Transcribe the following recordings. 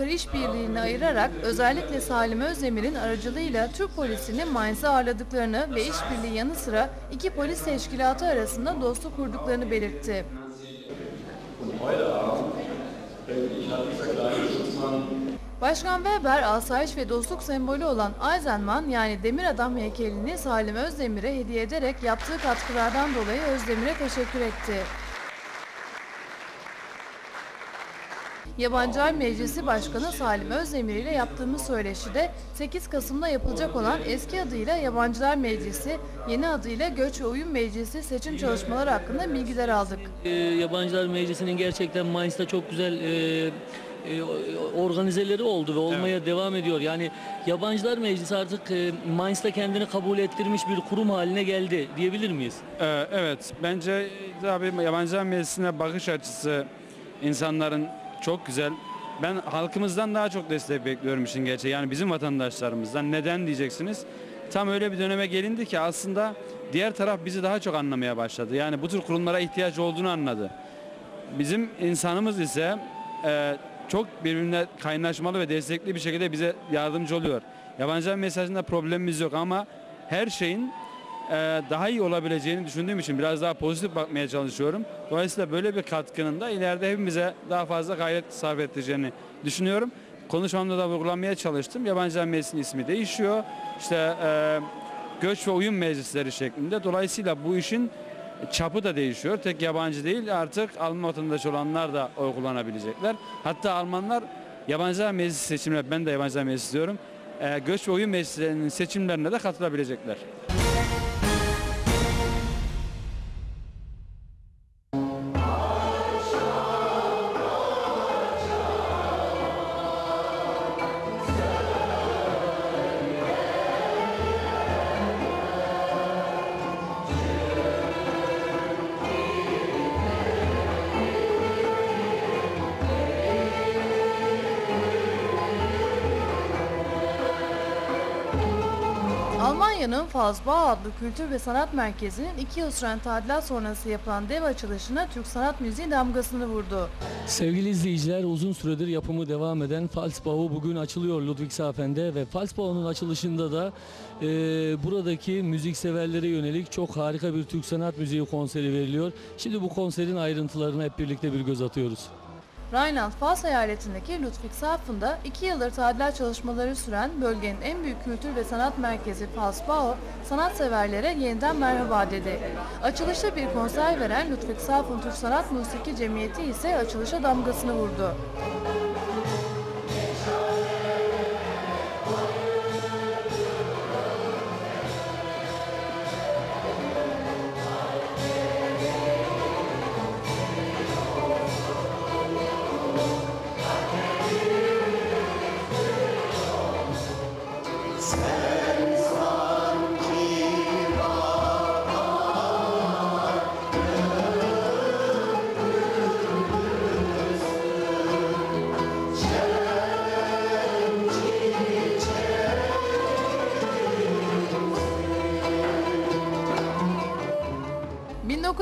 çıkarı işbirliğini ayırarak özellikle Salim Özdemir'in aracılığıyla Türk polisinin Mainz'ı ağırladıklarını ve işbirliği yanı sıra iki polis teşkilatı arasında dostluk kurduklarını belirtti. Başkan Weber, asayiş ve dostluk sembolü olan Eisenman yani Demir Adam heykelini Salim Özdemir'e hediye ederek yaptığı katkılardan dolayı Özdemir'e teşekkür etti. Yabancılar Meclisi Başkanı Salim Özdemir ile yaptığımız söyleşide 8 Kasım'da yapılacak olan eski adıyla Yabancılar Meclisi, yeni adıyla Göç ve Uyum Meclisi seçim çalışmaları hakkında bilgiler aldık. E, Yabancılar Meclisi'nin gerçekten Mainz'da çok güzel e, e, organizeleri oldu ve olmaya devam ediyor. Yani Yabancılar Meclisi artık e, Mainz'da kendini kabul ettirmiş bir kurum haline geldi diyebilir miyiz? Ee, evet, bence tabii yabancılar meclisine bakış açısı insanların çok güzel. Ben halkımızdan daha çok destek bekliyorum işin gerçeği. Yani bizim vatandaşlarımızdan. Neden diyeceksiniz? Tam öyle bir döneme gelindi ki aslında diğer taraf bizi daha çok anlamaya başladı. Yani bu tür kurumlara ihtiyaç olduğunu anladı. Bizim insanımız ise e, çok birbirine kaynaşmalı ve destekli bir şekilde bize yardımcı oluyor. Yabancılar mesajında problemimiz yok ama her şeyin daha iyi olabileceğini düşündüğüm için biraz daha pozitif bakmaya çalışıyorum. Dolayısıyla böyle bir katkının da ileride hepimize daha fazla gayret sarf edeceğini düşünüyorum. Konuşmamda da vurgulamaya çalıştım. Yabancılar Meclisi'nin ismi değişiyor. İşte e, göç ve uyum meclisleri şeklinde. Dolayısıyla bu işin çapı da değişiyor. Tek yabancı değil artık Alman vatandaşı olanlar da oy kullanabilecekler. Hatta Almanlar yabancılar meclisi seçimler, ben de yabancılar meclisi diyorum. E, göç ve uyum meclislerinin seçimlerine de katılabilecekler. Almanya'nın Fazbağ adlı kültür ve sanat merkezinin iki yıl süren tadilat sonrası yapılan dev açılışına Türk sanat müziği damgasını vurdu. Sevgili izleyiciler uzun süredir yapımı devam eden Falsbau bugün açılıyor Ludwigshafen'de ve Falsbau'nun açılışında da e, buradaki müzik severlere yönelik çok harika bir Türk sanat müziği konseri veriliyor. Şimdi bu konserin ayrıntılarına hep birlikte bir göz atıyoruz. Rheinland-Pfalz eyaletindeki Ludwigshafen'da iki yıldır tadilat çalışmaları süren bölgenin en büyük kültür ve sanat merkezi Pfalzbau, sanatseverlere yeniden merhaba dedi. Açılışta bir konser veren Ludwigshafen Türk Sanat Musiki Cemiyeti ise açılışa damgasını vurdu.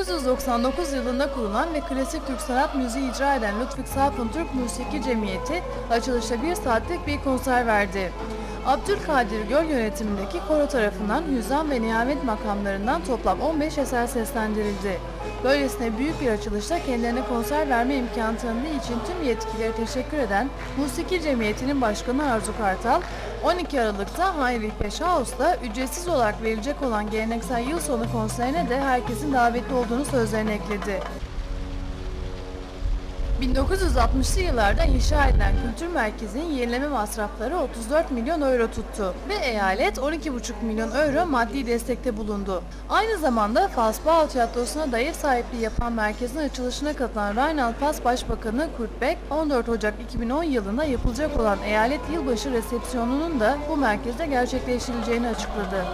...1999 yılında kurulan ve klasik Türk sanat müziği icra eden Ludwigshafen Türk Musiki Cemiyeti... ...açılışta bir saatlik bir konser verdi. Abdülkadir Göl yönetimindeki koro tarafından Hüzzam ve Nihamet makamlarından toplam 15 eser seslendirildi. Böylesine büyük bir açılışta kendilerine konser verme imkanı tanıdığı için tüm yetkililere teşekkür eden Musiki Cemiyeti'nin başkanı Arzu Kartal, 12 Aralık'ta Heinrich Peschhaus'ta ücretsiz olarak verilecek olan geleneksel yıl sonu konserine de herkesin davetli olduğunu sözlerine ekledi. 1960'lı yıllarda inşa edilen kültür merkezinin yenileme masrafları 34 milyon euro tuttu ve eyalet 12,5 milyon euro maddi destekte bulundu. Aynı zamanda Falsbau Tiyatrosu'na da sahipliği yapan merkezin açılışına katılan Rheinland-Pfalz Başbakanı Kurt Beck, 14 Ocak 2010 yılında yapılacak olan eyalet yılbaşı resepsiyonunun da bu merkezde gerçekleştirileceğini açıkladı.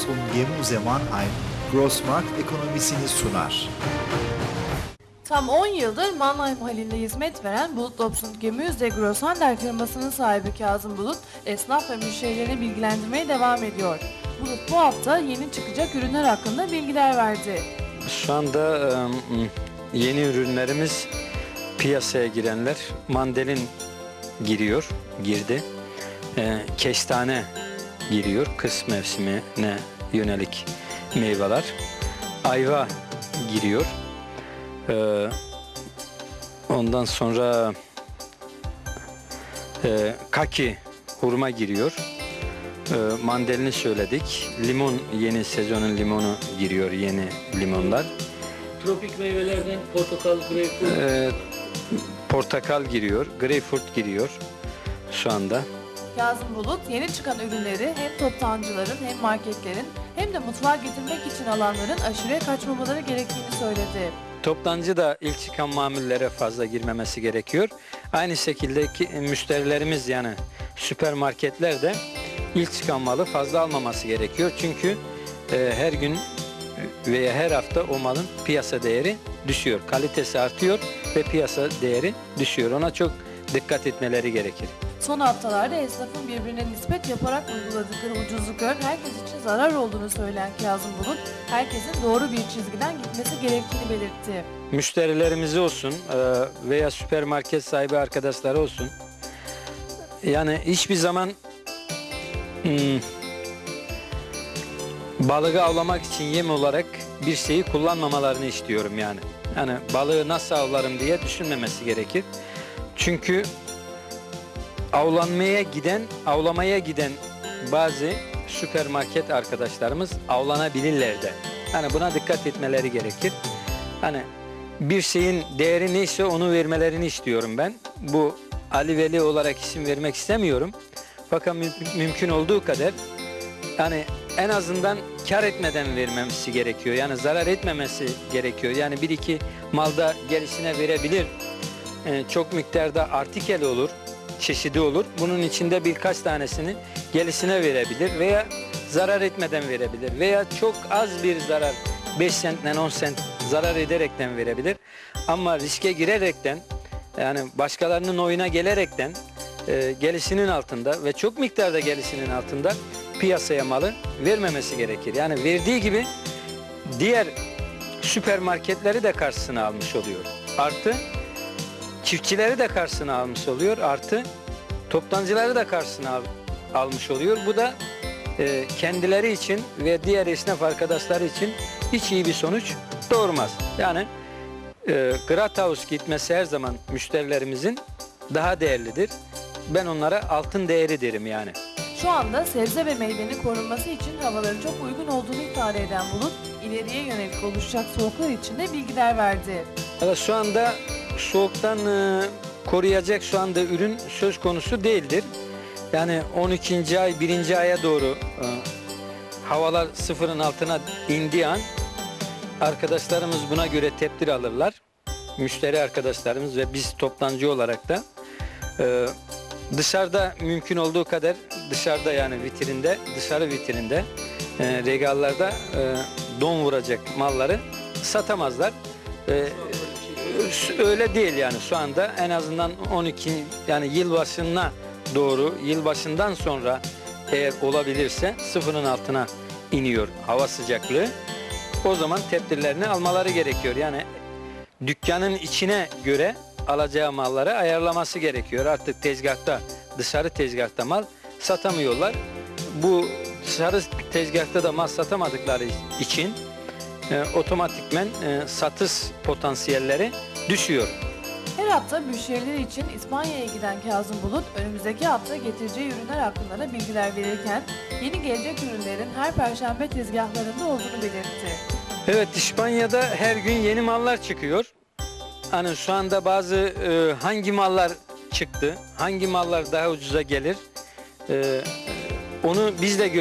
Ops und Gemüse Mannheim Grossmarkt ekonomisini sunar. Tam 10 yıldır Mannheim halinde hizmet veren Bulut Lobs'un Gemüse Grosshandel firmasının sahibi Kazım Bulut, esnaf ve müşterilerini bilgilendirmeye devam ediyor. Bulut bu hafta yeni çıkacak ürünler hakkında bilgiler verdi. Şu anda e, yeni ürünlerimiz piyasaya girenler mandalin giriyor, girdi. E, Kestane giriyor, kış mevsimine yönelik meyveler. Ayva giriyor. E, Ondan sonra e, kaki hurma giriyor. E, mandalini söyledik. Limon yeni sezonun limonu giriyor yeni limonlar. Tropik meyvelerden portakal, greyfurt, Ee, portakal giriyor, greyfurt giriyor şu anda. Kazım Bulut yeni çıkan ürünleri hem toptancıların hem marketlerin hem de mutfağa getirmek için alanların aşırıya kaçmamaları gerektiğini söyledi. Toptancı da ilk çıkan mamullere fazla girmemesi gerekiyor. Aynı şekilde ki müşterilerimiz yani süpermarketler de ilk çıkan malı fazla almaması gerekiyor. Çünkü e, her gün veya her hafta o malın piyasa değeri düşüyor. Kalitesi artıyor ve piyasa değeri düşüyor. Ona çok dikkat etmeleri gerekir. Son haftalarda esnafın birbirine nispet yaparak uyguladıkları ucuzlukların herkes için zarar olduğunu söyleyen Kazım Bulut, herkesin doğru bir çizgiden gitmesi gerektiğini belirtti. müşterilerimiz olsun e, veya süpermarket sahibi arkadaşları olsun. Yani hiçbir zaman hmm, balığı avlamak için yem olarak bir şeyi kullanmamalarını istiyorum yani. Yani balığı nasıl avlarım diye düşünmemesi gerekir. Çünkü avlanmaya giden, avlamaya giden bazı süpermarket arkadaşlarımız avlanabilirler de. Yani buna dikkat etmeleri gerekir. Hani bir şeyin değeri neyse onu vermelerini istiyorum ben. Bu Ali Veli olarak isim vermek istemiyorum. Fakat mü- mümkün olduğu kadar yani en azından kar etmeden vermemesi gerekiyor. Yani zarar etmemesi gerekiyor. Yani bir iki malda gerisine verebilir. Ee, çok miktarda artikel olur, çeşidi olur. Bunun içinde birkaç tanesini gerisine verebilir veya zarar etmeden verebilir veya çok az bir zarar 5 sentten 10 sent zarar ederekten verebilir. Ama riske girerekten yani başkalarının oyuna gelerekten e, gelisinin altında ve çok miktarda gelisinin altında piyasaya malı vermemesi gerekir. Yani verdiği gibi diğer süpermarketleri de karşısına almış oluyor. Artı çiftçileri de karşısına almış oluyor. Artı toptancıları da karşısına al- almış oluyor. Bu da e, kendileri için ve diğer esnaf arkadaşları için hiç iyi bir sonuç doğurmaz. Yani e, Grataus gitmesi her zaman müşterilerimizin daha değerlidir. Ben onlara altın değeri derim yani. Şu anda sebze ve meyvenin korunması için havaların çok uygun olduğunu ifade eden Bulut, ileriye yönelik oluşacak soğuklar için de bilgiler verdi. Evet, şu anda soğuktan e, koruyacak şu anda ürün söz konusu değildir. Yani 12. ay 1. aya doğru e, havalar sıfırın altına indiği an arkadaşlarımız buna göre tedbir alırlar. Müşteri arkadaşlarımız ve biz toptancı olarak da e, dışarıda mümkün olduğu kadar dışarıda yani vitrinde dışarı vitrinde e, regallarda e, don vuracak malları satamazlar. E, öyle değil yani şu anda en azından 12 yani yılbaşına doğru yılbaşından sonra eğer olabilirse sıfırın altına iniyor hava sıcaklığı. O zaman tedbirlerini almaları gerekiyor. Yani dükkanın içine göre alacağı malları ayarlaması gerekiyor. Artık tezgahta dışarı tezgahta mal satamıyorlar. Bu dışarı tezgahta da mal satamadıkları için e, otomatikmen e, satış potansiyelleri düşüyor. Her hafta müşteriler için İspanya'ya giden Kazım Bulut, önümüzdeki hafta getireceği ürünler hakkında da bilgiler verirken, yeni gelecek ürünlerin her perşembe tezgahlarında olduğunu belirtti. Evet İspanya'da her gün yeni mallar çıkıyor. Hani şu anda bazı e, hangi mallar çıktı, hangi mallar daha ucuza gelir e, onu biz de göre